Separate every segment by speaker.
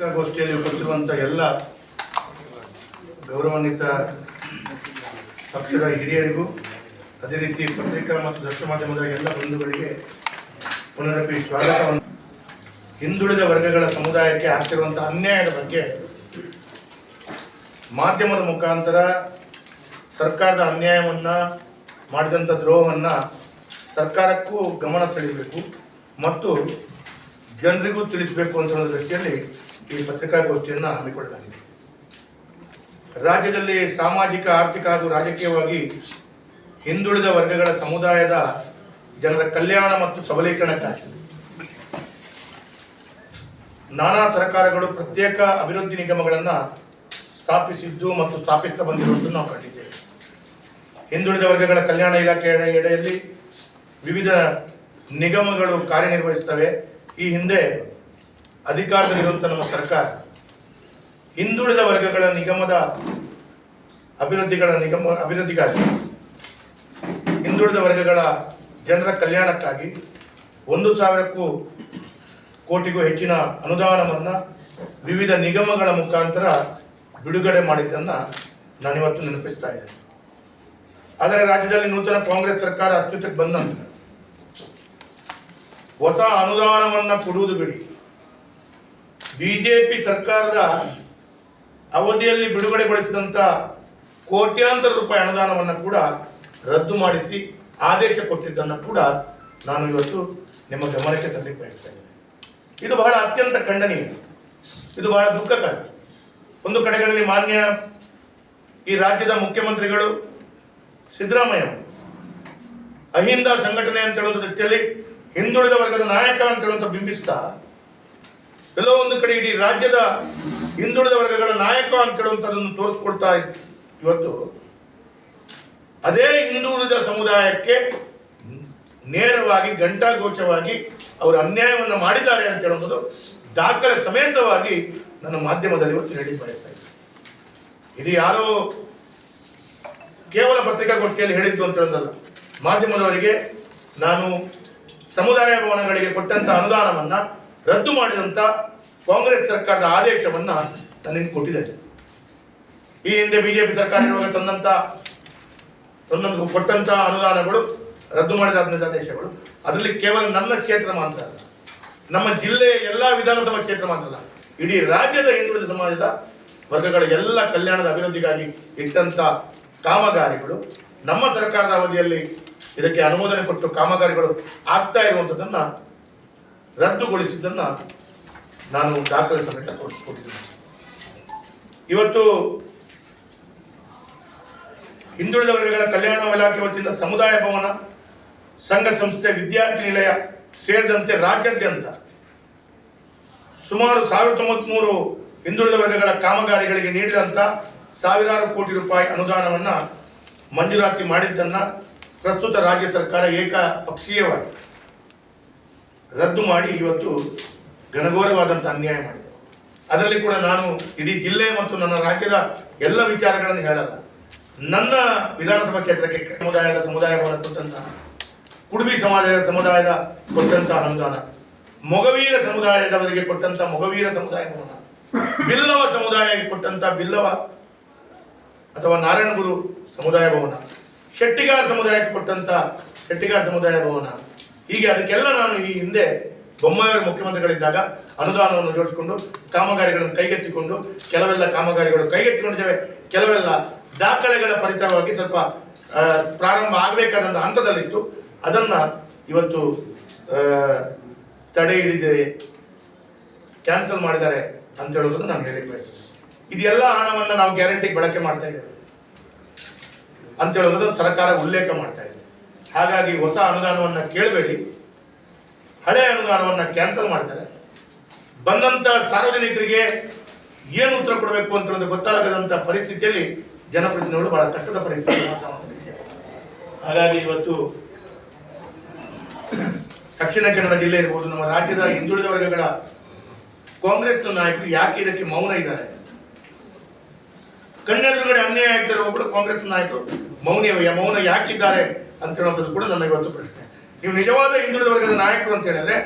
Speaker 1: ಪತ್ರಿಕಾಗೋಷ್ಠಿಯಲ್ಲಿ ಉಪಸ್ಥಿರುವಂಥ ಎಲ್ಲ ಗೌರವಾನ್ವಿತ ಪಕ್ಷದ ಹಿರಿಯರಿಗೂ, ಅದೇ ರೀತಿ ಪತ್ರಿಕಾ ಮತ್ತು ದೃಶ್ಯ ಮಾಧ್ಯಮದ ಎಲ್ಲ ಬಂಧುಗಳಿಗೆ ಪುನರಪಿ ಸ್ವಾಗತವನ್ನು. ಹಿಂದುಳಿದ ವರ್ಗಗಳ ಸಮುದಾಯಕ್ಕೆ ಆಗ್ತಿರುವಂಥ ಅನ್ಯಾಯದ ಬಗ್ಗೆ ಮಾಧ್ಯಮದ ಮುಖಾಂತರ ಸರ್ಕಾರದ ಅನ್ಯಾಯವನ್ನು ಮಾಡಿದಂಥ ದ್ರೋಹವನ್ನು ಸರ್ಕಾರಕ್ಕೂ ಗಮನ ಸೆಳೆಯಬೇಕು ಮತ್ತು ಜನರಿಗೂ ತಿಳಿಸಬೇಕು ಅಂತ ದೃಷ್ಟಿಯಲ್ಲಿ ಈ ಪತ್ರಿಕಾಗೋಷ್ಠಿಯನ್ನು ಹಮ್ಮಿಕೊಳ್ಳಲಾಗಿದೆ. ರಾಜ್ಯದಲ್ಲಿ ಸಾಮಾಜಿಕ, ಆರ್ಥಿಕ ಹಾಗೂ ರಾಜಕೀಯವಾಗಿ ಹಿಂದುಳಿದ ವರ್ಗಗಳ ಸಮುದಾಯದ ಜನರ ಕಲ್ಯಾಣ ಮತ್ತು ಸಬಲೀಕರಣಕ್ಕಾಗಿ ನಾನಾ ಸರ್ಕಾರಗಳು ಪ್ರತ್ಯೇಕ ಅಭಿವೃದ್ಧಿ ನಿಗಮಗಳನ್ನು ಸ್ಥಾಪಿಸಿದ್ದು ಮತ್ತು ಸ್ಥಾಪಿಸ್ತಾ ಬಂದಿರುವುದನ್ನು ನಾವು ಕಂಡಿದ್ದೇವೆ. ಹಿಂದುಳಿದ ವರ್ಗಗಳ ಕಲ್ಯಾಣ ಇಲಾಖೆಯ ಎಡೆಯಲ್ಲಿ ವಿವಿಧ ನಿಗಮಗಳು ಕಾರ್ಯನಿರ್ವಹಿಸ್ತವೆ ಈ ಹಿಂದೆ ಅಧಿಕಾರದಲ್ಲಿರುವಂಥ ನಮ್ಮ ಸರ್ಕಾರ, ಹಿಂದುಳಿದ ವರ್ಗಗಳ ನಿಗಮದ ಅಭಿವೃದ್ಧಿಗಳ ನಿಗಮ, ಅಭಿವೃದ್ಧಿಗಾಗಿ, ಹಿಂದುಳಿದ ವರ್ಗಗಳ ಜನರ ಕಲ್ಯಾಣಕ್ಕಾಗಿ ಒಂದು ಸಾವಿರಕ್ಕೂ ಕೋಟಿಗೂ ಹೆಚ್ಚಿನ ಅನುದಾನವನ್ನು ವಿವಿಧ ನಿಗಮಗಳ ಮುಖಾಂತರ ಬಿಡುಗಡೆ ಮಾಡಿದ್ದನ್ನು ನಾನಿವತ್ತು ನೆನಪಿಸ್ತಾ ಇದ್ದೇನೆ. ಆದರೆ ರಾಜ್ಯದಲ್ಲಿ ನೂತನ ಕಾಂಗ್ರೆಸ್ ಸರ್ಕಾರ ಅತ್ಯುತ್ತಕ್ಕೆ ಬಂದ ನಂತರ ಹೊಸ ಅನುದಾನವನ್ನು ಕೊಡುವುದು ಬಿಡಿ. ಬಿಜೆಪಿ ಸರ್ಕಾರದ ಅವಧಿಯಲ್ಲಿ ಬಿಡುಗಡೆಗೊಳಿಸಿದಂಥ ಕೋಟ್ಯಾಂತರ ರೂಪಾಯಿ ಅನುದಾನವನ್ನು ಕೂಡ ರದ್ದು ಮಾಡಿಸಿ ಆದೇಶ ಕೊಟ್ಟಿದ್ದನ್ನು ಕೂಡ ನಾನು ಇವತ್ತು ನಿಮ್ಮ ಗಮನಕ್ಕೆ ತರಲಿಕ್ಕೆ ಬಯಸ್ತಾ ಇದು ಬಹಳ ಅತ್ಯಂತ ಖಂಡನೀಯ. ಇದು ಬಹಳ ದುಃಖಕರ. ಒಂದು ಕಡೆಗಳಲ್ಲಿ ಮಾನ್ಯ ಈ ರಾಜ್ಯದ ಮುಖ್ಯಮಂತ್ರಿಗಳು ಸಿದ್ದರಾಮಯ್ಯ ಅಹಿಂದ ಸಂಘಟನೆ ಅಂತ ಹೇಳುವಂಥ ದೃಷ್ಟಿಯಲ್ಲಿ ಹಿಂದುಳಿದ ವರ್ಗದ ನಾಯಕ ಅಂತ ಹೇಳುವಂಥ ಬಿಂಬಿಸ್ತಾ ಒಂದು ಕಡೆ ಇಡೀ ರಾಜ್ಯದ ಹಿಂದುಳಿದ ವರ್ಗಗಳ ನಾಯಕ ಅಂತ ಹೇಳುವಂಥದ್ದನ್ನು ತೋರಿಸ್ಕೊಳ್ತಾ ಇದ್- ಇವತ್ತು ಅದೇ ಹಿಂದುಳಿದ ಸಮುದಾಯಕ್ಕೆ ನೇರವಾಗಿ ಘಂಟಾಘೋಷವಾಗಿ ಅವರು ಅನ್ಯಾಯವನ್ನು ಮಾಡಿದ್ದಾರೆ ಅಂತ ಹೇಳುವಂಥದ್ದು ದಾಖಲೆ ಸಮೇತವಾಗಿ ನನ್ನ ಮಾಧ್ಯಮದಲ್ಲಿ ಇವತ್ತು ಹೇಳಿ ಇದ್ದೀನಿ ಇದು ಯಾರೋ ಕೇವಲ ಪತ್ರಿಕಾಗೋಷ್ಠಿಯಲ್ಲಿ ಹೇಳಿದ್ದು ಅಂತ ಹೇಳೋದಲ್ಲ, ಮಾಧ್ಯಮದವರಿಗೆ ನಾನು ಸಮುದಾಯ ಭವನಗಳಿಗೆ ಕೊಟ್ಟಂತ ಅನುದಾನವನ್ನ ರದ್ದು ಮಾಡಿದಂತ ಕಾಂಗ್ರೆಸ್ ಸರ್ಕಾರದ ಆದೇಶವನ್ನ ನಾನು ಕೊಟ್ಟಿದ್ದಾರೆ ಈ ಹಿಂದೆ ಬಿಜೆಪಿ ಸರ್ಕಾರ ಇರುವಾಗ ತಂದಂತ ತಂದಂತ, ಕೊಟ್ಟಂತ ಅನುದಾನಗಳು, ರದ್ದು ಮಾಡಿದ ಆದೇಶಗಳು, ಅದರಲ್ಲಿ ಕೇವಲ ನನ್ನ ಕ್ಷೇತ್ರ ಮಾತ್ರ ಅಲ್ಲ, ನಮ್ಮ ಜಿಲ್ಲೆಯ ಎಲ್ಲ ವಿಧಾನಸಭಾ ಕ್ಷೇತ್ರ ಮಾತ್ರ ಅಲ್ಲ, ಇಡೀ ರಾಜ್ಯದ ಹಿಂದುಳಿದ ಸಮಾಜದ ವರ್ಗಗಳ ಎಲ್ಲ ಕಲ್ಯಾಣದ ಅಭಿವೃದ್ಧಿಗಾಗಿ ಇಟ್ಟಂತ ಕಾಮಗಾರಿಗಳು, ನಮ್ಮ ಸರ್ಕಾರದ ಅವಧಿಯಲ್ಲಿ ಇದಕ್ಕೆ ಅನುಮೋದನೆ ಕೊಟ್ಟು ಕಾಮಗಾರಿಗಳು ಆಗ್ತಾ ಇರುವಂಥದ್ದನ್ನ ರದ್ದುಗೊಳಿಸಿದ್ದನ್ನ ನಾನು ದಾಖಲೆ ಸಮೇತ ಕೊಟ್ಟಿದ್ದೀನಿ ಇವತ್ತು ಹಿಂದುಳಿದ ವರ್ಗಗಳ ಕಲ್ಯಾಣ ಇಲಾಖೆ ವತಿಯಿಂದ ಸಮುದಾಯ ಭವನ, ಸಂಘ ಸಂಸ್ಥೆ, ವಿದ್ಯಾರ್ಥಿ ನಿಲಯ ಸೇರಿದಂತೆ ರಾಜ್ಯಾದ್ಯಂತ ಸುಮಾರು ಸಾವಿರದ ತೊಂಬತ್ಮೂರು ಹಿಂದುಳಿದ ವರ್ಗಗಳ ಕಾಮಗಾರಿಗಳಿಗೆ ನೀಡಿದಂಥ ಸಾವಿರಾರು ಕೋಟಿ ರೂಪಾಯಿ ಅನುದಾನವನ್ನು ಮಂಜೂರಾತಿ ಮಾಡಿದ್ದನ್ನು ಪ್ರಸ್ತುತ ರಾಜ್ಯ ಸರ್ಕಾರ ಏಕಪಕ್ಷೀಯವಾಗಿ ರದ್ದು ಮಾಡಿ ಇವತ್ತು ಘನಘೋರವಾದಂಥ ಅನ್ಯಾಯ ಮಾಡಿದೆ. ಅದರಲ್ಲಿ ಕೂಡ ನಾನು ಇಡೀ ಜಿಲ್ಲೆ ಮತ್ತು ನನ್ನ ರಾಜ್ಯದ ಎಲ್ಲ ವಿಚಾರಗಳನ್ನು ಹೇಳಲ್ಲ. ನನ್ನ ವಿಧಾನಸಭಾ ಕ್ಷೇತ್ರಕ್ಕೆ ಸಮುದಾಯದ ಸಮುದಾಯವನ್ನು ಕೊಟ್ಟಂತಹ ಕುಡುಬಿ ಸಮಾಜದ ಸಮುದಾಯದ ಕೊಟ್ಟಂತಹ ಅನುದಾನ, ಮೊಗವೀರ ಸಮುದಾಯದವರಿಗೆ ಕೊಟ್ಟಂತಹ ಮೊಗವೀರ ಸಮುದಾಯ ಬಿಲ್ಲವ ಸಮುದಾಯಕ್ಕೆ ಕೊಟ್ಟಂತಹ ಬಿಲ್ಲವ ಅಥವಾ ನಾರಾಯಣಗುರು ಸಮುದಾಯ ಭವನ ಶೆಟ್ಟಿಗಾರ ಸಮುದಾಯಕ್ಕೆ ಕೊಟ್ಟಂತ ಶೆಟ್ಟಿಗಾರ ಸಮುದಾಯ ಭವನ ಹೀಗೆ ಅದಕ್ಕೆಲ್ಲ ನಾನು ಈ ಹಿಂದೆ ಬೊಮ್ಮಾಯಿಯವರು ಮುಖ್ಯಮಂತ್ರಿಗಳಿದ್ದಾಗ ಅನುದಾನವನ್ನು ಜೋಡಿಸಿಕೊಂಡು ಕಾಮಗಾರಿಗಳನ್ನು ಕೈಗೆತ್ತಿಕೊಂಡು ಕೆಲವೆಲ್ಲ ಕಾಮಗಾರಿಗಳು ಕೈಗೆತ್ತಿಕೊಂಡಿದ್ದೇವೆ. ಕೆಲವೆಲ್ಲ ದಾಖಲೆಗಳ ಪರಿಚಯವಾಗಿ ಸ್ವಲ್ಪ ಪ್ರಾರಂಭ ಆಗಬೇಕಾದಂಥ ಹಂತದಲ್ಲಿತ್ತು. ಅದನ್ನ ಇವತ್ತು ತಡೆ ಹಿಡಿದೆ ಕ್ಯಾನ್ಸಲ್ ಮಾಡಿದ್ದಾರೆ ಅಂತ ಹೇಳೋದನ್ನು ನಾನು ಬಯಸ್ತೇನೆ ಇದೆಲ್ಲ ಹಣವನ್ನು ನಾವು ಗ್ಯಾರಂಟಿಗೆ ಬಳಕೆ ಮಾಡ್ತಾ ಇದ್ದೇವೆ. ಅಂತ ಹೇಳೋದನ್ನು ಸರ್ಕಾರ ಉಲ್ಲೇಖ ಮಾಡ್ತಾ ಹಾಗಾಗಿ ಹೊಸ ಅನುದಾನವನ್ನು ಕೇಳಬೇಡಿ. ಹಳೆ ಅನುದಾನವನ್ನು ಕ್ಯಾನ್ಸಲ್ ಮಾಡ್ತಾರೆ. ಬಂದಂತ ಸಾರ್ವಜನಿಕರಿಗೆ ಏನು ಉತ್ತರ ಕೊಡಬೇಕು ಅಂತ ಗೊತ್ತಾಗದಂಥ ಪರಿಸ್ಥಿತಿಯಲ್ಲಿ ಜನಪ್ರತಿನಿಧಿಗಳು ಬಹಳ ಕಷ್ಟದ ಪರಿಸ್ಥಿತಿ ಹಾಗಾಗಿ ಇವತ್ತು ದಕ್ಷಿಣ ಕನ್ನಡ ಜಿಲ್ಲೆ ಇರ್ಬೋದು, ನಮ್ಮ ರಾಜ್ಯದ ಹಿಂದುಳಿದ ವರ್ಗಗಳ ಕಾಂಗ್ರೆಸ್ನ ನಾಯಕರು ಯಾಕೆ ಇದಕ್ಕೆ ಮೌನ ಇದ್ದಾರೆ? ಕಣ್ಣೆದುರುಗಡೆ ಅನ್ಯಾಯ ಆಗ್ತಾರೆ ಒಬ್ಬರು ಕಾಂಗ್ರೆಸ್ ನಾಯಕರು ಮೌನ ಮೌನ ಯಾಕಿದ್ದಾರೆ? ಅಂತ ಹೇಳುವಂಥದ್ದು ಕೂಡ ನನ್ನ ಇವತ್ತು ಪ್ರಶ್ನೆ. ನೀವು ನಿಜವಾದ ಹಿಂದುಳಿದ ವರ್ಗದ ನಾಯಕರು ಅಂತ ಹೇಳಿದ್ರೆ,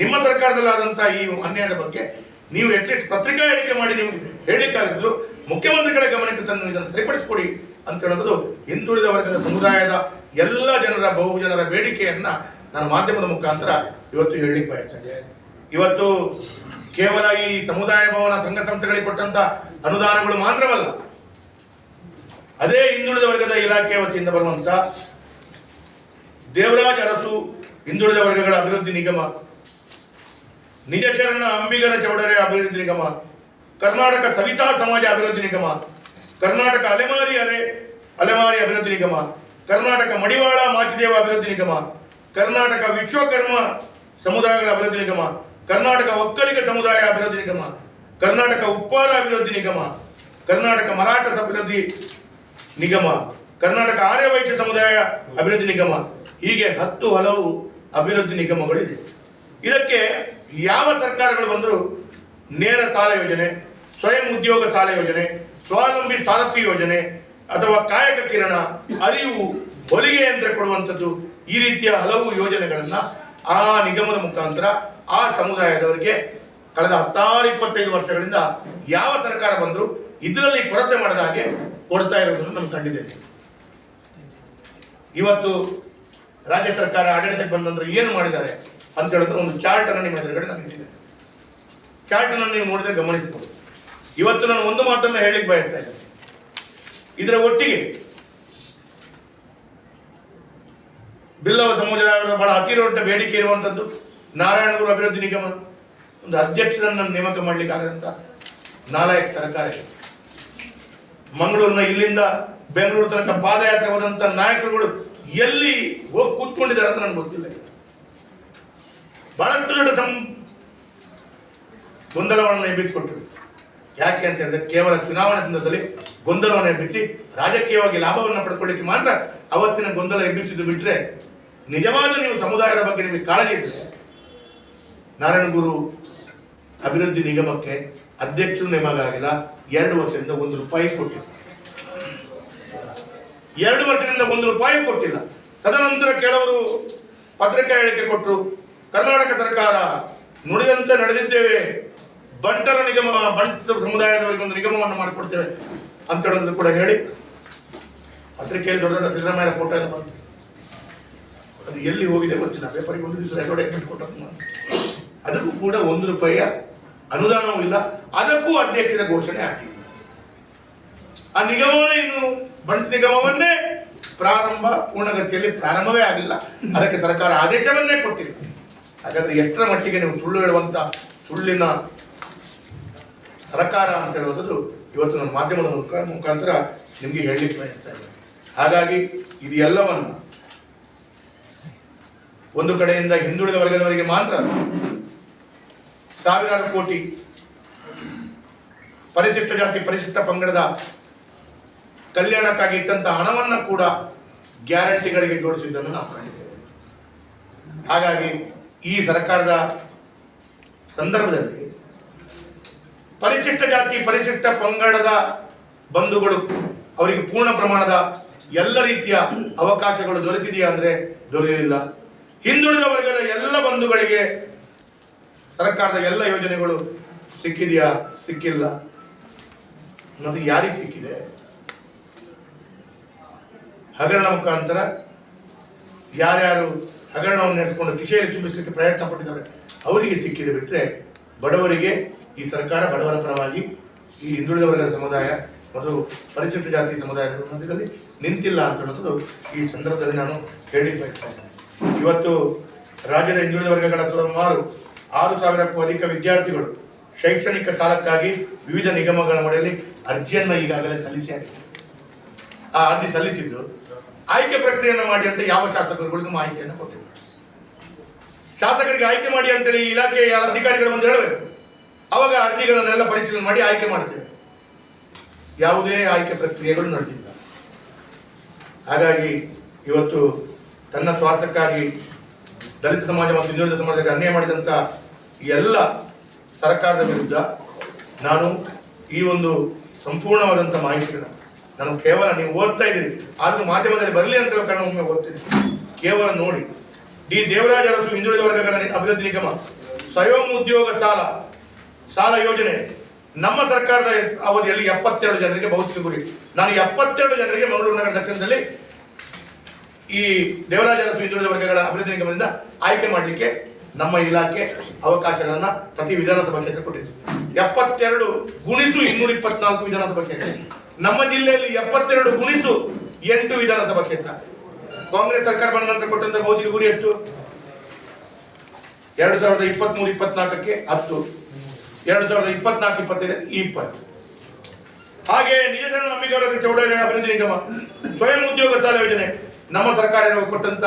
Speaker 1: ನಿಮ್ಮ ಸರ್ಕಾರದಲ್ಲಿ ಸರ್ಕಾರದಲ್ಲಾದಂಥ ಈ ಅನ್ಯಾಯದ ಬಗ್ಗೆ ನೀವು ಎಟ್ಲೀಸ್ಟ್ ಪತ್ರಿಕಾ ಹೇಳಿಕೆ ಮಾಡಿ ನೀವು ಹೇಳಿಕ್ಕಾಗಿದ್ರು ಮುಖ್ಯಮಂತ್ರಿಗಳ ಗಮನಕ್ಕೆ ತಂದು ಇದನ್ನು ಸರಿಪಡಿಸಿಕೊಡಿ ಅಂತ ಹೇಳೋದು ಹಿಂದುಳಿದ ವರ್ಗದ ಸಮುದಾಯದ ಎಲ್ಲ ಜನರ ಬಹುಜನರ ಬೇಡಿಕೆಯನ್ನ ನಾನು ಮಾಧ್ಯಮದ ಮುಖಾಂತರ ಇವತ್ತು ಹೇಳಲಿಕ್ಕೆ ಬಯಸ್ತೇನೆ ಇವತ್ತು ಕೇವಲ ಈ ಸಮುದಾಯ ಭವನ ಸಂಘ ಸಂಸ್ಥೆಗಳಿಗೆ ಕೊಟ್ಟಂತ ಅನುದಾನಗಳು ಮಾತ್ರವಲ್ಲ, ಅದೇ ಹಿಂದುಳಿದ ವರ್ಗದ ಇಲಾಖೆ ವತಿಯಿಂದ ಬರುವಂತ ದೇವರಾಜ್ ಅರಸು ಹಿಂದುಳಿದ ವರ್ಗಗಳ ಅಭಿವೃದ್ಧಿ ನಿಗಮ ನಿಜ ಶರಣ ಅಂಬಿಗರ ಚೌಡರೆ ಅಭಿವೃದ್ಧಿ ನಿಗಮ ಕರ್ನಾಟಕ ಸವಿತಾ ಸಮಾಜ ಅಭಿವೃದ್ಧಿ ನಿಗಮ ಕರ್ನಾಟಕ ಅಲೆಮಾರಿ ಅರೆ ಅಲೆಮಾರಿ ಅಭಿವೃದ್ಧಿ ನಿಗಮ ಕರ್ನಾಟಕ ಮಡಿವಾಳ ಮಾಚಿದೇವ ಅಭಿವೃದ್ಧಿ ನಿಗಮ ಕರ್ನಾಟಕ ವಿಶ್ವಕರ್ಮ ಸಮುದಾಯಗಳ ಅಭಿವೃದ್ಧಿ ನಿಗಮ ಕರ್ನಾಟಕ ಒಕ್ಕಲಿಗ ಸಮುದಾಯ ಅಭಿವೃದ್ಧಿ ನಿಗಮ ಕರ್ನಾಟಕ ಉಪ್ಪಾರ ಅಭಿವೃದ್ಧಿ ನಿಗಮ ಕರ್ನಾಟಕ ಮರಾಠ ಅಭಿವೃದ್ಧಿ ನಿಗಮ ಕರ್ನಾಟಕ ಆರ್ಯವೈಶ್ಯ ಸಮುದಾಯ ಅಭಿವೃದ್ಧಿ ನಿಗಮ ಹೀಗೆ ಹತ್ತು ಹಲವು ಅಭಿವೃದ್ಧಿ ನಿಗಮಗಳಿದೆ. ಇದಕ್ಕೆ ಯಾವ ಸರ್ಕಾರಗಳು ಬಂದರೂ ನೇರ ಸಾಲ ಯೋಜನೆ, ಸ್ವಯಂ ಉದ್ಯೋಗ ಸಾಲ ಯೋಜನೆ, ಸ್ವಾವಲಂಬಿ ಸಾಲಸಿ ಯೋಜನೆ ಅಥವಾ ಕಾಯಕ ಕಿರಣ, ಅರಿವು, ಹೊಲಿಗೆ ಯಂತ್ರ ಕೊಡುವಂಥದ್ದು ಈ ರೀತಿಯ ಹಲವು ಯೋಜನೆಗಳನ್ನು ಆ ನಿಗಮದ ಮುಖಾಂತರ ಆ ಸಮುದಾಯದವರಿಗೆ ಕಳೆದ ಹತ್ತಾರು ಇಪ್ಪತ್ತೈದು ವರ್ಷಗಳಿಂದ ಯಾವ ಸರ್ಕಾರ ಬಂದರೂ ಇದರಲ್ಲಿ ಕೊರತೆ ಮಾಡಿದ ಹಾಗೆ ಕೊಡ್ತಾ ಇರೋದನ್ನು ನಾನು ಕಂಡಿದ್ದೇವೆ ಇವತ್ತು ರಾಜ್ಯ ಸರ್ಕಾರ ಆಡಳಿತಕ್ಕೆ ಬಂದ ಏನು ಮಾಡಿದ್ದಾರೆ ಅಂತ ಹೇಳಿದ್ರೆ ಒಂದು ಚಾರ್ಟ್ ಅನ್ನು ನಿಮ್ಮ ಎದುರುಗಡೆ ನಾನು ಇಟ್ಟಿದ್ದೇನೆ. ಚಾರ್ಟ್ ಅನ್ನು ನೀವು ನೋಡಿದ್ರೆ ಗಮನಿಸಬಹುದು. ಇವತ್ತು ನಾನು ಒಂದು ಮಾತನ್ನು ಹೇಳಿಕ್ ಬಯಸ್ತಾ ಇದ್ದೇನೆ. ಇದರ ಒಟ್ಟಿಗೆ ಬಿಲ್ಲವ ಸಮುದಾಯದ ಬಹಳ ಅತಿ ಬೇಡಿಕೆ ಇರುವಂತದ್ದು ನಾರಾಯಣಗುರು ಅಭಿವೃದ್ಧಿ ನಿಗಮ ಒಂದು ಅಧ್ಯಕ್ಷರನ್ನು ನೇಮಕ ಮಾಡಲಿಕ್ಕಾಗದಂತ ನಾಲಾಯಕ್ ಸರ್ಕಾರ. ಮಂಗಳೂರಿನ ಇಲ್ಲಿಂದ ಬೆಂಗಳೂರು ತನಕ ಪಾದಯಾತ್ರೆ ಹೋದಂತ ನಾಯಕರುಗಳು ಎಲ್ಲಿ ಹೋಗಿ ಕೂತ್ಕೊಂಡಿದ್ದಾರೆ ಅಂತ ನನಗೆ ಗೊತ್ತಿಲ್ಲ ಬಹಳ ಬಹಳಷ್ಟು ದೊಡ್ಡ ಗೊಂದಲವನ್ನು ಎಬ್ಬಿಸಿಕೊಟ್ಟಿದೆ ಯಾಕೆ ಅಂತ ಹೇಳಿದ್ರೆ ಕೇವಲ ಚುನಾವಣಾ ಸಂದರ್ಭದಲ್ಲಿ ಗೊಂದಲವನ್ನು ಎಬ್ಬಿಸಿ ರಾಜಕೀಯವಾಗಿ ಲಾಭವನ್ನು ಪಡ್ಕೊಳ್ಳಿಕ್ಕೆ ಮಾತ್ರ ಅವತ್ತಿನ ಗೊಂದಲ ಎಬ್ಬಿಸಿದ್ದು ಬಿಟ್ಟರೆ ನಿಜವಾದ ನೀವು ಸಮುದಾಯದ ಬಗ್ಗೆ ನಿಮಗೆ ಕಾಳಜಿ ಇದ್ರೆ ನಾರಾಯಣಗುರು ಅಭಿವೃದ್ಧಿ ನಿಗಮಕ್ಕೆ ಅಧ್ಯಕ್ಷರು ನೇಮಕ ಆಗಿಲ್ಲ. ಎರಡು ವರ್ಷದಿಂದ ಒಂದು ರೂಪಾಯಿ ಕೊಟ್ಟಿಲ್ಲ ಎರಡು ವರ್ಷದಿಂದ ಒಂದು ರೂಪಾಯಿ ಕೊಟ್ಟಿಲ್ಲ. ತದನಂತರ ಕೆಲವರು ಪತ್ರಿಕಾ ಹೇಳಿಕೆ ಕೊಟ್ಟರು ಕರ್ನಾಟಕ ಸರ್ಕಾರ ನುಡಿದಂತೆ ನಡೆದಿದ್ದೇವೆ. ಬಂಟರ ನಿಗಮ, ಬಂಟ ಸಮುದಾಯದವರಿಗೆ ಒಂದು ನಿಗಮವನ್ನು ಮಾಡಿಕೊಡ್ತೇವೆ. ಅಂತ ಹೇಳೋದು ಕೂಡ ಹೇಳಿ. ಪತ್ರಿಕೆಯಲ್ಲಿ ದೊಡ್ಡ ದೊಡ್ಡ ಸಿದ್ದರಾಮಯ್ಯ ಫೋಟೋ ಎಲ್ಲ ಬಂತು. ಅದು ಎಲ್ಲಿ ಹೋಗಿದೆ ಗೊತ್ತಿಲ್ಲ. ಪೇಪರಿಗೆ ಒಂದು ದಿವಸ ಅಡ್ವರ್ಟೈಸ್ಮೆಂಟ್ ನಾನು. ಅದಕ್ಕೂ ಕೂಡ ಒಂದು ರೂಪಾಯಿಯ ಅನುದಾನವೂ ಇಲ್ಲ. ಅದಕ್ಕೂ ಅಧ್ಯಕ್ಷರ ಘೋಷಣೆ ಆಗಿಲ್ಲ. ಆ ನಿಗಮವನ್ನು ಇನ್ನು ಬಂಟ್ ನಿಗಮವನ್ನೇ ಪ್ರಾರಂಭ ಪೂರ್ಣಗತಿಯಲ್ಲಿ ಪ್ರಾರಂಭವೇ ಆಗಿಲ್ಲ. ಅದಕ್ಕೆ ಸರ್ಕಾರ ಆದೇಶವನ್ನೇ ಕೊಟ್ಟಿದೆ ಹಾಗಾದ್ರೆ ಎಷ್ಟರ ಮಟ್ಟಿಗೆ ನೀವು ಸುಳ್ಳು ಹೇಳುವಂತ ಸುಳ್ಳಿನ ಸರ್ಕಾರ ಅಂತ ಹೇಳುವಂಥದ್ದು ಇವತ್ತು ನನ್ನ ಮಾಧ್ಯಮದ ಮುಖ- ಮುಖಾಂತರ ನಿಮಗೆ ಹೇಳಲಿಕ್ಕೆ ಬಯಸ್ತಾ ಹಾಗಾಗಿ ಇದು ಎಲ್ಲವನ್ನು ಒಂದು ಕಡೆಯಿಂದ ಹಿಂದುಳಿದ ವರ್ಗದವರಿಗೆ ಮಾತ್ರ ಸಾವಿರಾರು ಕೋಟಿ ಪರಿಶಿಷ್ಟ ಜಾತಿ ಪರಿಶಿಷ್ಟ ಪಂಗಡದ ಕಲ್ಯಾಣಕ್ಕಾಗಿ ಇಟ್ಟಂತ ಹಣವನ್ನು ಕೂಡ ಗ್ಯಾರಂಟಿಗಳಿಗೆ ಜೋಡಿಸಿದ್ದನ್ನು ನಾವು ಕಾಣಿದ್ದೇವೆ ಹಾಗಾಗಿ ಈ ಸರ್ಕಾರದ ಸಂದರ್ಭದಲ್ಲಿ ಪರಿಶಿಷ್ಟ ಜಾತಿ, ಪರಿಶಿಷ್ಟ ಪಂಗಡದ ಬಂಧುಗಳು ಅವರಿಗೆ ಪೂರ್ಣ ಪ್ರಮಾಣದ ಎಲ್ಲ ರೀತಿಯ ಅವಕಾಶಗಳು ದೊರೆತಿದೆಯಾ ಅಂದ್ರೆ ದೊರೆಯಲಿಲ್ಲ. ಹಿಂದುಳಿದ ವರ್ಗದ ಎಲ್ಲ ಬಂಧುಗಳಿಗೆ ಸರ್ಕಾರದ ಎಲ್ಲ ಯೋಜನೆಗಳು ಸಿಕ್ಕಿದೆಯಾ? ಸಿಕ್ಕಿಲ್ಲ. ಮತ್ತೆ ಯಾರಿಗೆ ಸಿಕ್ಕಿದೆ? ಹಗರಣ ಮುಖಾಂತರ ಯಾರ್ಯಾರು ಹಗರಣವನ್ನು ನಡೆಸಿಕೊಂಡು ಕಿಶೆಯಲ್ಲಿ ತುಂಬಿಸಲಿಕ್ಕೆ ಪ್ರಯತ್ನ ಪಟ್ಟಿದ್ದಾರೆ, ಅವರಿಗೆ ಸಿಕ್ಕಿದೆ ಬಿಟ್ಟರೆ ಬಡವರಿಗೆ ಈ ಸರ್ಕಾರ ಬಡವರ ಪರವಾಗಿ ಈ ಹಿಂದುಳಿದ ವರ್ಗದ ಸಮುದಾಯ ಮತ್ತು ಪರಿಶಿಷ್ಟ ಜಾತಿ ಸಮುದಾಯದ ಮಧ್ಯದಲ್ಲಿ ನಿಂತಿಲ್ಲ ಅಂತ ಹೇಳೋದು ಈ ಸಂದರ್ಭದಲ್ಲಿ ನಾನು ಹೇಳಿ ಬಯಸ್ತೇನೆ ಇವತ್ತು ರಾಜ್ಯದ ಹಿಂದುಳಿದ ವರ್ಗಗಳ ಸುಮಾರು ಆರು ಸಾವಿರಕ್ಕೂ ಅಧಿಕ ವಿದ್ಯಾರ್ಥಿಗಳು ಶೈಕ್ಷಣಿಕ ಸಾಲಕ್ಕಾಗಿ ವಿವಿಧ ನಿಗಮಗಳ ಮನೆಯಲ್ಲಿ ಅರ್ಜಿಯನ್ನು ಈಗಾಗಲೇ ಸಲ್ಲಿಸಿ ಆ ಅರ್ಜಿ ಸಲ್ಲಿಸಿದ್ದು ಆಯ್ಕೆ ಪ್ರಕ್ರಿಯೆಯನ್ನು ಮಾಡಿ ಅಂತ ಯಾವ ಶಾಸಕರುಗಳಿಗೂ ಮಾಹಿತಿಯನ್ನು ಕೊಟ್ಟಿಲ್ಲ. ಶಾಸಕರಿಗೆ ಆಯ್ಕೆ ಮಾಡಿ ಅಂತೇಳಿ ಇಲಾಖೆಯ ಅಧಿಕಾರಿಗಳು ಬಂದು ಹೇಳಬೇಕು. ಅವಾಗ ಅರ್ಜಿಗಳನ್ನೆಲ್ಲ ಪರಿಶೀಲನೆ ಮಾಡಿ ಆಯ್ಕೆ ಮಾಡ್ತೇವೆ. ಯಾವುದೇ ಆಯ್ಕೆ ಪ್ರಕ್ರಿಯೆಗಳು ನಡೆದಿಲ್ಲ. ಹಾಗಾಗಿ ಇವತ್ತು ತನ್ನ ಸ್ವಾರ್ಥಕ್ಕಾಗಿ ದಲಿತ ಸಮಾಜ ಮತ್ತು ಹಿಂದುಳಿದ ಸಮಾಜಕ್ಕೆ ಅನ್ಯಾಯ ಮಾಡಿದಂಥ ಎಲ್ಲ ಸರ್ಕಾರದ ವಿರುದ್ಧ ನಾನು ಈ ಒಂದು ಸಂಪೂರ್ಣವಾದಂಥ ಮಾಹಿತಿಯನ್ನು ನಾನು ಕೇವಲ ನೀವು ಓದ್ತಾ ಇದ್ದೀರಿ. ಆದರೂ ಮಾಧ್ಯಮದಲ್ಲಿ ಬರಲಿ ಅಂತ ಕಾರಣ ಒಮ್ಮೆ ಓದ್ತೀನಿ. ಕೇವಲ ನೋಡಿ. ಡಿ. ದೇವರಾಜ ಅರಸು ಹಿಂದುಳಿದ ವರ್ಗಗಳ ಅಭಿವೃದ್ಧಿ ನಿಗಮ, ಸ್ವಯಂ ಉದ್ಯೋಗ ಸಾಲ ಸಾಲ ಯೋಜನೆ. ನಮ್ಮ ಸರ್ಕಾರದ ಅವಧಿಯಲ್ಲಿ ಎಪ್ಪತ್ತೆರಡು ಜನರಿಗೆ ಭೌತಿಕ ಗುರಿ. ನಾನು ಎಪ್ಪತ್ತೆರಡು ಜನರಿಗೆ ಮಂಗಳೂರು ನಗರ ದಕ್ಷಿಣದಲ್ಲಿ ಈ ದೇವರಾಜ ಅರಸು ಹಿಂದುಳಿದ ವರ್ಗಗಳ ಅಭಿವೃದ್ಧಿ ನಿಗಮದಿಂದ ಆಯ್ಕೆ ಮಾಡಲಿಕ್ಕೆ ನಮ್ಮ ಇಲಾಖೆ ಅವಕಾಶಗಳನ್ನು ಪ್ರತಿ ವಿಧಾನಸಭಾ ಕ್ಷೇತ್ರ ಕೊಟ್ಟಿದೆ. ಎಪ್ಪತ್ತೆರಡು ಗುಣಿಸು ಇನ್ನೂರ ಇಪ್ಪತ್ನಾಲ್ಕು ವಿಧಾನಸಭಾ ಕ್ಷೇತ್ರ. ನಮ್ಮ ಜಿಲ್ಲೆಯಲ್ಲಿ ಎಪ್ಪತ್ತೆರಡು ಗುಣಿಸು ಎಂಟು ವಿಧಾನಸಭಾ ಕ್ಷೇತ್ರ. ಕಾಂಗ್ರೆಸ್ ಸರ್ಕಾರ ಬಂದ ನಂತರ ಕೊಟ್ಟಂತ ಭೌತಿಕ ಗುರಿ ಎಷ್ಟು? ಎರಡು ಸಾವಿರದ ಇಪ್ಪತ್ಮೂರು, ಇಪ್ಪತ್ನಾಲ್ಕಕ್ಕೆ ಹತ್ತು. ಎರಡು ಸಾವಿರದ ಇಪ್ಪತ್ನಾಲ್ಕು, ಇಪ್ಪತ್ತೈದು, ಇಪ್ಪತ್ತು. ಹಾಗೆ ನಿಜಧನ ನಂಬಿಗೌಡ ಚೌಡಯ್ಯ ಅಭಿವೃದ್ಧಿ ನಿಗಮ ಸ್ವಯಂ ಉದ್ಯೋಗ ಸಾಲ ಯೋಜನೆ. ನಮ್ಮ ಸರ್ಕಾರ ಕೊಟ್ಟಂತ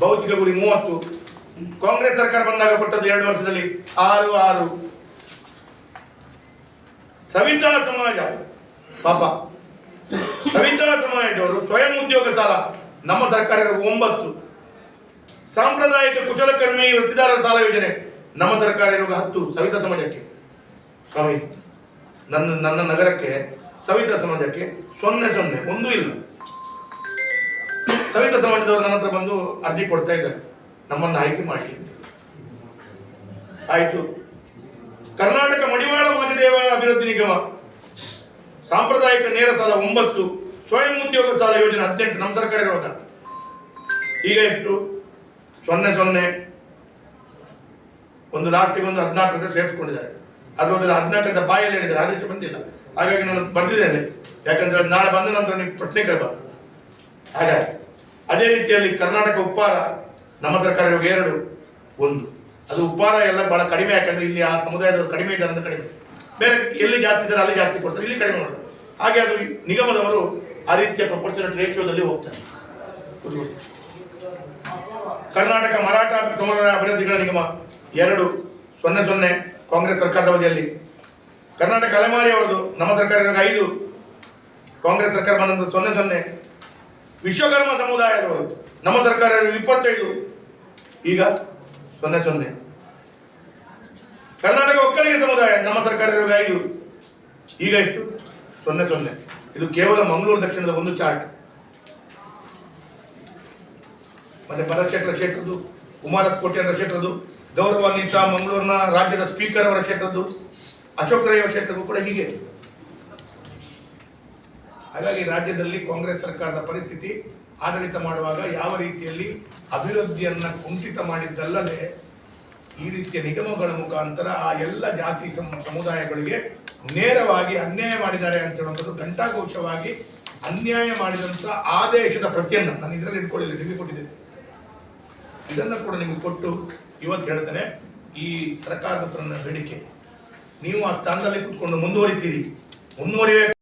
Speaker 1: ಭೌತಿಕ ಗುರಿ ಮೂವತ್ತು. ಕಾಂಗ್ರೆಸ್ ಸರ್ಕಾರ ಬಂದಾಗ ಕೊಟ್ಟದ್ದು ಎರಡು ವರ್ಷದಲ್ಲಿ ಆರು ಆರು. ಸವಿತಾ ಸಮಾಜ. ಪಾಪ. ಸವಿತಾ ಸಮಾಜದವರು ಸ್ವಯಂ ಉದ್ಯೋಗ ಸಾಲ, ನಮ್ಮ ಸರ್ಕಾರ ಒಂಬತ್ತು. ಸಾಂಪ್ರದಾಯಿಕ ಕುಶಲಕರ್ಮಿ ವೃತ್ತಿದಾರರ ಸಾಲ ಯೋಜನೆ, ನಮ್ಮ ಸರ್ಕಾರ ಇರುವ ಹತ್ತು, ಸವಿತಾ ಸಮಾಜಕ್ಕೆ. ಸ್ವಾಮಿ, ನನ್ನ ನನ್ನ ನಗರಕ್ಕೆ ಸವಿತಾ ಸಮಾಜಕ್ಕೆ ಸೊನ್ನೆ ಸೊನ್ನೆ, ಒಂದೂ ಇಲ್ಲ. ಸವಿತಾ ಸಮಾಜದವರು ನನ್ನ ಹತ್ರ ಬಂದು ಅರ್ಜಿ ಕೊಡ್ತಾ ಇದ್ದಾರೆ. ನಮ್ಮನ್ನು ಆಯ್ಕೆ ಮಾಡಿ ಆಯಿತು. ಕರ್ನಾಟಕ ಮಡಿವಾಳ ಮಾದಿದೇವ ಅಭಿವೃದ್ಧಿ ನಿಗಮ. ಸಾಂಪ್ರದಾಯಿಕ ನೇರ ಸಾಲ ಒಂಬತ್ತು, ಸ್ವಯಂ ಉದ್ಯೋಗ ಸಾಲ ಯೋಜನೆ ಹದಿನೆಂಟು, ನಮ್ಮ ಸರ್ಕಾರ ಇರುವಾಗ ಈಗ ಎಷ್ಟು? ಸೊನ್ನೆ ಸೊನ್ನೆ. ಒಂದು ಲಾಸ್ಟಿಗೆ ಒಂದು ಹದಿನಾಲ್ಕು ಅಂತ ಸೇರಿಸ್ಕೊಂಡಿದ್ದಾರೆ. ಅದ್ರ ಒಂದು ಹದಿನಾಲ್ಕಂತ ಬಾಯಲ್ಲಿ ಹೇಳಿದ್ದಾರೆ, ಆದೇಶ ಬಂದಿಲ್ಲ. ಹಾಗಾಗಿ ನಾನು ಬರ್ತಿದ್ದೇನೆ ಯಾಕಂದ್ರೆ ನಾಳೆ ಬಂದ ನಂತರ ನೀವು ಪ್ರಶ್ನೆ ಕೇಳಬಾರ್ದು. ಹಾಗಾಗಿ ಅದೇ ರೀತಿಯಲ್ಲಿ ಕರ್ನಾಟಕ ಉಪ್ಪಾರ, ನಮ್ಮ ಸರ್ಕಾರ ಇವಾಗ ಎರಡು, ಒಂದು. ಅದು ಉಪ್ಪಾರ ಎಲ್ಲ ಬಹಳ ಕಡಿಮೆ, ಯಾಕಂದ್ರೆ ಇಲ್ಲಿ ಆ ಸಮುದಾಯದವರು ಕಡಿಮೆ ಇದ್ದಾರೆ ಅಂತ ಕಡಿಮೆ. ಬೇರೆ ಎಲ್ಲಿ ಜಾಸ್ತಿ ಇದ್ದಾರೆ ಅಲ್ಲಿ ಜಾಸ್ತಿ ಕೊಡ್ತಾರೆ, ಇಲ್ಲಿ ಕಡಿಮೆ ಮಾಡ್ತಾರೆ. ಹಾಗೆ ಅದು ನಿಗಮದವರು ಆ ರೀತಿಯ ಪ್ರಪೋರ್ಷನಲ್ ರೇಷಿಯೋದಲ್ಲಿ ಹೋಗ್ತಾರೆ. ಕರ್ನಾಟಕ ಮರಾಠ ಸಮುದಾಯ ಅಭಿವೃದ್ಧಿಗಳ ನಿಗಮ ಎರಡು, ಸೊನ್ನೆ ಸೊನ್ನೆ ಕಾಂಗ್ರೆಸ್ ಸರ್ಕಾರದ ಅವಧಿಯಲ್ಲಿ. ಕರ್ನಾಟಕ ಅಲೆಮಾರಿ ಅವರದು, ನಮ್ಮ ಸರ್ಕಾರ ಐದು, ಕಾಂಗ್ರೆಸ್ ಸರ್ಕಾರ ಬಂದಂತ ಸೊನ್ನೆ ಸೊನ್ನೆ. ವಿಶ್ವಕರ್ಮ ಸಮುದಾಯದವರು, ನಮ್ಮ ಸರ್ಕಾರ ಇಪ್ಪತ್ತೈದು, ಈಗ ಸೊನ್ನೆ ಸೊನ್ನೆ. ಕರ್ನಾಟಕ ಒಕ್ಕಲಿಗ ಸಮುದಾಯ, ನಮ್ಮ ಸರ್ಕಾರ ಐದು, ಈಗ ಎಷ್ಟು? ಸೊನ್ನೆ ಸೊನ್ನೆ. ಇದು ಕೇವಲ ಮಂಗಳೂರು ದಕ್ಷಿಣದ ಒಂದು ಚಾರ್ಟ್. ಮತ್ತೆ ಪದಕ್ಷೇತ್ರ ಕ್ಷೇತ್ರದ್ದು ಉಮಾಲಕೋಟೆ ಅವರ ಕ್ಷೇತ್ರದ್ದು, ಗೌರವಾನ್ವಿತ ಮಂಗಳೂರಿನ ರಾಜ್ಯದ ಸ್ಪೀಕರ್ ಅವರ ಕ್ಷೇತ್ರದ್ದು, ಅಶೋಕ್ ರೈ ಅವರ ಕೂಡ ಹೀಗೆ. ಹಾಗಾಗಿ ರಾಜ್ಯದಲ್ಲಿ ಕಾಂಗ್ರೆಸ್ ಸರ್ಕಾರದ ಪರಿಸ್ಥಿತಿ ಆಡಳಿತ ಮಾಡುವಾಗ ಯಾವ ರೀತಿಯಲ್ಲಿ ಅಭಿವೃದ್ಧಿಯನ್ನ ಕುಂಠಿತ ಮಾಡಿದ್ದಲ್ಲದೆ ಈ ರೀತಿಯ ನಿಗಮಗಳ ಮುಖಾಂತರ ಆ ಎಲ್ಲ ಜಾತಿ ಸಮ- ಸಮುದಾಯಗಳಿಗೆ ನೇರವಾಗಿ ಅನ್ಯಾಯ ಮಾಡಿದ್ದಾರೆ ಅಂತ ಹೇಳುವಂಥದ್ದು ಘಂಟಾಘೋಷವಾಗಿ ಅನ್ಯಾಯ ಮಾಡಿದಂಥ ಆದೇಶದ ಪ್ರತಿಯನ್ನು ನಾನು ಇದರಲ್ಲಿ ಇಟ್ಕೊಳ್ಳಿಲ್ಲ ನಿಮಗೆ ಕೊಟ್ಟಿದ್ದೇನೆ. ಇದನ್ನು ಕೂಡ ನಿಮಗೆ ಕೊಟ್ಟು ಇವತ್ತು ಹೇಳ್ತೇನೆ, ಈ ಸರ್ಕಾರದ ಬೇಡಿಕೆ. ನೀವು ಆ ಸ್ಥಾನದಲ್ಲಿ ಕೂತ್ಕೊಂಡು ಮುಂದುವರಿತೀರಿ. ಮುಂದುವರಿಬೇಕು